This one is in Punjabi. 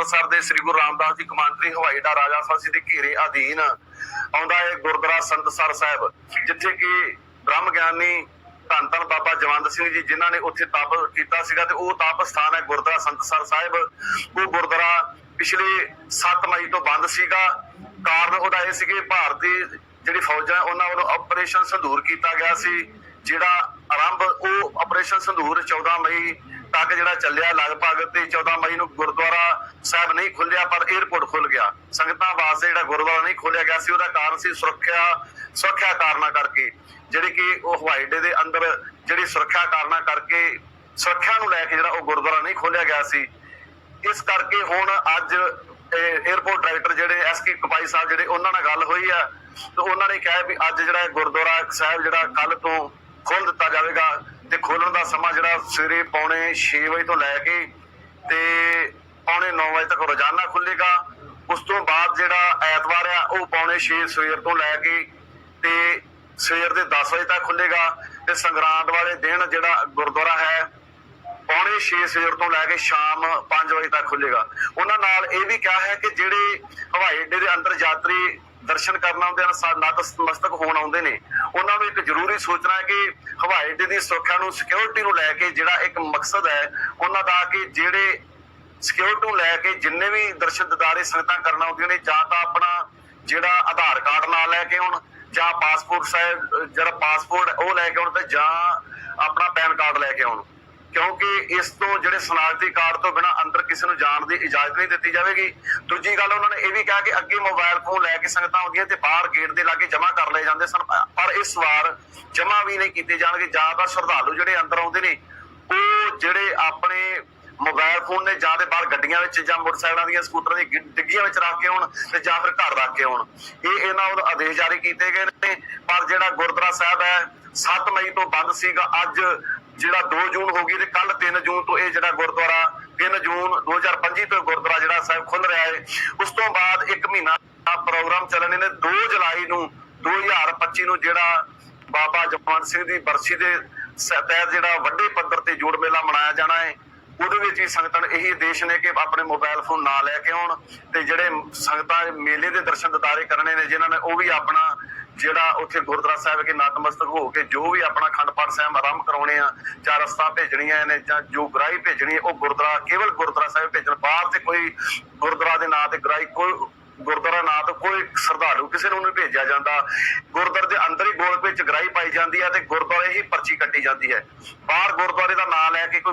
ਅੰਮ੍ਰਿਤਸਰ ਦੇ ਸ੍ਰੀ ਗੁਰੂ ਰਾਮਦਾਸ ਜੀ ਕਮਾਂਡਰੀ ਹਵਾਈ ਅੱਡਾ ਰਾਜਾ ਫਾਸੀ ਦੇ ਘੇਰੇ ਅਧੀਨ ਆਉਂਦਾ ਹੈ ਗੁਰਦੁਆਰਾ ਸੰਤਸਰ ਸਾਹਿਬ, ਜਿੱਥੇ ਕਿ ਬ੍ਰਹਮ ਗਿਆਨੀ ਧੰਨ ਧੰਨ ਬਾਬਾ ਜਵੰਦ ਸਿੰਘ ਜੀ, ਜਿਨ੍ਹਾਂ ਨੇ ਉੱਥੇ ਤਪ ਕੀਤਾ ਸੀਗਾ ਤੇ ਉਹ ਤਪ ਸਥਾਨ ਹੈ ਗੁਰਦੁਆਰਾ ਸੰਤਸਰ ਸਾਹਿਬ। ਉਹ ਗੁਰਦੁਆਰਾ ਪਿਛਲੇ 7 ਮਈ ਤੋਂ ਬੰਦ ਸੀਗਾ। ਕਾਰਨ ਉਹਦਾ ਇਹ ਸੀ ਕਿ ਭਾਰਤੀ ਜਿਹੜੀ ਫੌਜਾਂ ਉਹਨਾਂ ਵੱਲੋਂ ਆਪਰੇਸ਼ਨ ਸੰਧੂਰ ਕੀਤਾ ਗਿਆ ਸੀ, ਜਿਹੜਾ ਆਰੰਭ ਉਹ ਆਪਰੇਸ਼ਨ ਸੰਧੂਰ 14 ਮਈ ਤੱਕ ਜਿਹੜਾ ਚੱਲਿਆ ਲਗਭਗ ਤੇ 14 ਮਈ ਨੂੰ ਗੁਰਦੁਆਰਾ ਸਾਹਿਬ ਨਹੀਂ ਖੁੱਲਿਆ ਪਰ 에어ਪੋਰਟ ਖੁੱਲ ਗਿਆ। ਸੰਗਤਾਂ ਵਾਸਤੇ ਜਿਹੜਾ ਗੁਰਦੁਆਰਾ ਨਹੀਂ ਖੋਲਿਆ ਗਿਆ ਸੀ, ਉਹਦਾ ਕਾਰਨ ਸੀ ਸੁਰੱਖਿਆ ਸੁਰੱਖਿਆ ਕਾਰਨਾਂ ਕਰਕੇ। ਜਿਹੜੇ ਕਿ ਉਹ ਹਵਾਈ ਅੱਡੇ ਦੇ ਅੰਦਰ ਜਿਹੜੀ ਸੁਰੱਖਿਆ ਕਾਰਨਾਂ ਕਰਕੇ ਸੁਰੱਖਿਆ ਨੂੰ ਲੈ ਕੇ ਜਿਹੜਾ ਉਹ ਗੁਰਦੁਆਰਾ ਨਹੀਂ ਖੋਲਿਆ ਗਿਆ ਸੀ। ਇਸ ਕਰਕੇ ਹੁਣ ਅੱਜ 에어ਪੋਰਟ ਡਾਇਰੈਕਟਰ ਜਿਹੜੇ ਐਸ ਕੇ ਕਪਾਈ ਸਾਹਿਬ ਜਿਹੜੇ, ਉਹਨਾਂ ਨਾਲ ਗੱਲ ਹੋਈ ਆ ਤੇ ਉਹਨਾਂ ਨੇ ਕਿਹਾ ਵੀ ਅੱਜ ਜਿਹੜਾ ਗੁਰਦੁਆਰਾ ਸਾਹਿਬ ਜਿਹੜਾ ਕੱਲ ਤੋਂ ਖੋਲ ਦਿੱਤਾ ਜਾਵੇਗਾ ਤੇ ਖੋਲਣ ਦਾ ਸਮਾਂ ਜਿਹੜਾ ਸਵੇਰੇ ਪੌਣੇ 6 ਵਜੇ ਤੋਂ ਲੈ ਕੇ ਤੇ ਪੌਣੇ 9 ਵਜੇ ਤੱਕ ਰੋਜ਼ਾਨਾ ਖੁੱਲੇਗਾ ਉਸ ਤੋਂ ਬਾਅਦ ਜਿਹੜਾ ਐਤਵਾਰ ਆ, ਉਹ ਪੌਣੇ 6 ਸਵੇਰ ਤੋਂ ਲੈ ਕੇ ਤੇ ਸਵੇਰ ਦੇ 10 ਵਜੇ ਤੱਕ ਖੁੱਲੇਗਾ ਤੇ ਸੰਗਰਾਂਦ ਵਾਲੇ ਦਿਨ ਜਿਹੜਾ ਗੁਰਦੁਆਰਾ ਹੈ, ਪੌਣੇ 6 ਸਵੇਰ ਤੋਂ ਲੈ ਕੇ ਸ਼ਾਮ 5 ਵਜੇ ਤੱਕ ਖੁੱਲੇਗਾ ਉਹਨਾਂ ਨਾਲ ਇਹ ਵੀ ਕਿਹਾ ਹੈ ਕਿ ਜਿਹੜੇ ਹਵਾਈ ਅੱਡੇ ਦੇ ਅੰਦਰ ਯਾਤਰੀ ਦਰਸ਼ਨ ਕਰਨ ਆਉਂਦੇ ਹਨ ਨਤਮਸਤਕ ਹੋਣ ਆਉਂਦੇ ਨੇ। ਉਹਨਾਂ ਨੂੰ ਇੱਕ ਜ਼ਰੂਰੀ ਸੋਚਣਾ ਹੈ ਕਿ ਹਵਾਈ ਅੱਡੇ ਦੀ ਸੁਰੱਖਿਆ ਨੂੰ ਸਿਕਿਉਰਿਟੀ ਨੂੰ ਲੈ ਕੇ ਜਿਹੜਾ ਇੱਕ ਮਕਸਦ ਹੈ, ਉਹਨਾਂ ਦਾ ਕਿ ਜਿਹੜੇ ਸਿਕਿਉਰਿਟੀ ਨੂੰ ਲੈ ਕੇ ਜਿੰਨੇ ਵੀ ਦਰਸ਼ਨ ਦਿਦਾਰੇ ਸੰਗਤਾਂ ਕਰਨ ਆਉਂਦੀਆਂ ਨੇ, ਜਾਂ ਤਾਂ ਆਪਣਾ ਜਿਹੜਾ ਆਧਾਰ ਕਾਰਡ ਨਾਲ ਲੈ ਕੇ ਆਉਣ, ਜਾਂ ਪਾਸਪੋਰਟ ਸਾਹਿਬ ਜਿਹੜਾ ਪਾਸਪੋਰਟ ਉਹ ਲੈ ਕੇ ਆਉਣ ਤੇ ਜਾਂ ਆਪਣਾ ਪੈਨ ਕਾਰਡ ਲੈ ਕੇ ਆਉਣ। ਕਿਉਂਕਿ ਇਸ ਤੋਂ ਜਿਹੜੇ ਸਨਾਖਤੀ ਕਾਰਡ ਤੋਂ ਬਿਨਾ ਅੰਦਰ ਕਿਸੇ ਨੂੰ ਜਾਣ ਦੀ ਇਜਾਜ਼ਤ ਨਹੀਂ ਦਿੱਤੀ ਜਾਵੇਗੀ। ਦੂਜੀ ਗੱਲ ਉਹਨਾਂ ਨੇ ਇਹ ਵੀ ਕਿਹਾ ਕਿ ਅੱਗੇ ਮੋਬਾਈਲ ਫੋਨ ਲੈ ਕੇ ਸੰਗਤਾਂ ਆਉਂਦੀਆਂ ਤੇ ਬਾਹਰ ਗੇਟ ਦੇ ਲਾਗੇ ਜਮ੍ਹਾਂ ਕਰ ਲਏ ਜਾਂਦੇ ਸਨ। ਪਰ ਇਸ ਵਾਰ ਜਮ੍ਹਾਂ ਵੀ ਨਹੀਂ ਕੀਤੇ ਜਾਣਗੇ। ਜ਼ਿਆਦਾ ਸ਼ਰਧਾਲੂ ਜਿਹੜੇ ਅੰਦਰ ਆਉਂਦੇ ਨੇ, ਉਹ ਜਿਹੜੇ ਆਪਣੇ ਮੋਬਾਈਲ ਫੋਨ ਨੇ ਜਾਂ ਤੇ ਬਾਹਰ ਗੱਡੀਆਂ ਵਿੱਚ ਜਾਂ ਮੋਟਰਸਾਈਕਲਾਂ ਦੀਆਂ ਸਕੂਟਰਾਂ ਦੀ ਡਿੱਗੀਆਂ ਵਿੱਚ ਰੱਖ ਕੇ ਆਉਣ ਤੇ ਜਾਂ ਫਿਰ ਘਰ ਰੱਖ ਕੇ ਆਉਣ। ਇਹ ਇਹਨਾਂ ਵੱਲੋਂ ਆਦੇਸ਼ ਜਾਰੀ ਕੀਤੇ ਗਏ ਨੇ। ਪਰ ਜਿਹੜਾ ਗੁਰਦੁਆਰਾ ਸਾਹਿਬ ਹੈ 7 ਮਈ ਤੋਂ ਬੰਦ ਸੀਗਾ। ਅੱਜ ਜਿਹੜਾ 2 ਜੂਨ ਹੋ ਗਈ ਤੇ ਕੱਲ 3 ਜੂਨ ਤੋਂ ਇਹ ਜਿਹੜਾ ਗੁਰਦੁਆਰਾ 3 ਜੂਨ 2025 ਤੋਂ ਗੁਰਦੁਆਰਾ ਜਿਹੜਾ ਸਾਹਿਬ ਖੁੱਲ ਰਿਹਾ ਹੈ, ਉਸ ਤੋਂ ਬਾਅਦ 1 ਮਹੀਨਾ ਦਾ ਪ੍ਰੋਗਰਾਮ ਚੱਲਣੇ ਨੇ 2 ਜੁਲਾਈ ਨੂੰ 2025 ਨੂੰ ਜਿਹੜਾ ਬਾਬਾ ਜਪਵੰਤ ਸਿੰਘ ਦੀ ਬਰਸੀ ਦੇ ਤਹਿਤ ਜਿਹੜਾ ਵੱਡੇ ਪੱਧਰ ਤੇ ਜੋੜ ਮੇਲਾ ਮਨਾਇਆ ਜਾਣਾ ਹੈ, ਉਹਦੇ ਵਿੱਚ ਹੀ ਸੰਗਤਾਂ ਨੂੰ ਇਹੀ ਦੇਸ਼ ਨੇ ਕਿ ਆਪਣੇ ਮੋਬਾਈਲ ਫੋਨ ਨਾ ਲੈ ਕੇ ਆਉਣ ਤੇ ਜਿਹੜੇ ਸੰਗਤਾਂ ਮੇਲੇ ਦੇ ਦਰਸ਼ਨ ਦਿਦਾਰੇ ਕਰਨੇ ਨੇ ਜਿਨ੍ਹਾਂ ਨੇ ਉਹ ਵੀ ਆਪਣਾ ਜਿਹੜਾ ਉੱਥੇ ਗੁਰਦੁਆਰਾ ਸਾਹਿਬ ਕੇ ਨਤਮਸਤਕ ਹੋ ਕੇ ਜੋ ਵੀ ਆਪਣਾ ਖੰਡ ਪਾਠ ਸਾਹਿਬ ਆਰੰਭ ਕਰਾਉਣੇ ਆ, ਜਾਂ ਰਸਤਾ ਭੇਜਣੀਆਂ ਨੇ, ਜਾਂ ਜੋ ਗ੍ਰਾਹੀ ਭੇਜਣੀ ਉਹ ਗੁਰਦੁਆਰਾ, ਕੇਵਲ ਗੁਰਦੁਆਰਾ ਸਾਹਿਬ ਭੇਜਣ ਬਾਹਰ ਤੇ ਕੋਈ ਗੁਰਦੁਆਰਾ ਦੇ ਨਾਂ ਤੇ ਗ੍ਰਾਈ ਕੋਈ ਗੁਰਦੁਆਰਾ ਨਾਂ ਤੋਂ ਕੋਈ ਸ਼ਰਧਾਲੂ ਕਿਸੇ ਨੂੰ ਨਹੀਂ ਭੇਜਿਆ ਜਾਂਦਾ। ਗੁਰਦੁਆਰੇ ਦੇ ਅੰਦਰ ਹੀ ਗੋਲ ਵਿੱਚ ਗ੍ਰਾਹੀ ਪਾਈ ਜਾਂਦੀ ਹੈ ਤੇ ਗੁਰਦੁਆਰੇ ਹੀ ਪਰਚੀ ਕੱਟੀ ਜਾਂਦੀ ਹੈ। ਬਾਹਰ ਗੁਰਦੁਆਰੇ ਦਾ ਨਾਂ ਲੈ ਕੇ ਕੋਈ